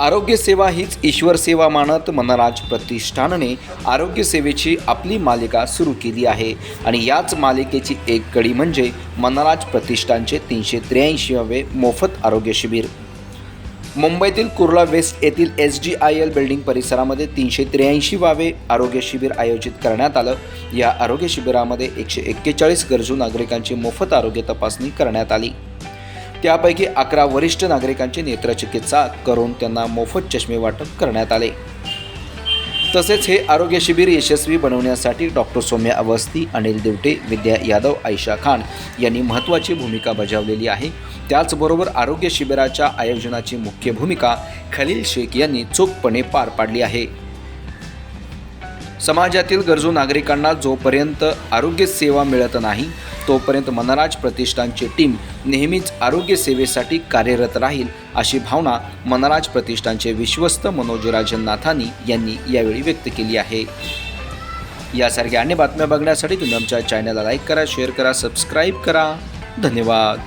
आरोग्यसेवा हीच ईश्वर सेवा मानत मनराज प्रतिष्ठानने आरोग्यसेवेची आपली मालिका सुरू केली आहे. आणि याच मालिकेची एक कडी म्हणजे मनराज प्रतिष्ठानचे तीनशे त्र्याऐंशीवे मोफत आरोग्य शिबिर. मुंबईतील कुर्ला वेस्ट येथील S D I L building परिसरामध्ये तीनशे त्र्याऐंशी वावे आरोग्य शिबिर आयोजित करण्यात आलं. या आरोग्य शिबिरामध्ये एकशे एक्केचाळीस गरजू नागरिकांची मोफत आरोग्य तपासणी करण्यात आली. त्यापैकी अकरा वरिष्ठ नागरिकांची नेत्रचिकित्सा करून त्यांना मोफत चष्मे वाटप करण्यात आले. तसेच हे आरोग्य शिबिर यशस्वी बनवण्यासाठी डॉक्टर सौम्या अवस्थी अनिल देवटे विद्या यादव आयशा खान यांनी महत्त्वाची भूमिका बजावलेली आहे. त्याचबरोबर आरोग्य शिबिराच्या आयोजनाची मुख्य भूमिका खलील शेख यांनी चोखपणे पार पाडली आहे. समाजातील गरजू नागरिकांना जोपर्यंत आरोग्य सेवा मिळत नाही तोपर्यंत मनराज प्रतिष्ठानची टीम नेहमीच आरोग्य सेवेसाठी कार्यरत राहील अशी भावना मनराज प्रतिष्ठानचे विश्वस्त मनोजराजन नाथानी यांनी यावेळी व्यक्त केली आहे. यासारख्या अन्य बातम्या बघण्यासाठी तुम्ही आमच्या चॅनलला लाईक करा शेअर करा सबस्क्राईब करा. धन्यवाद.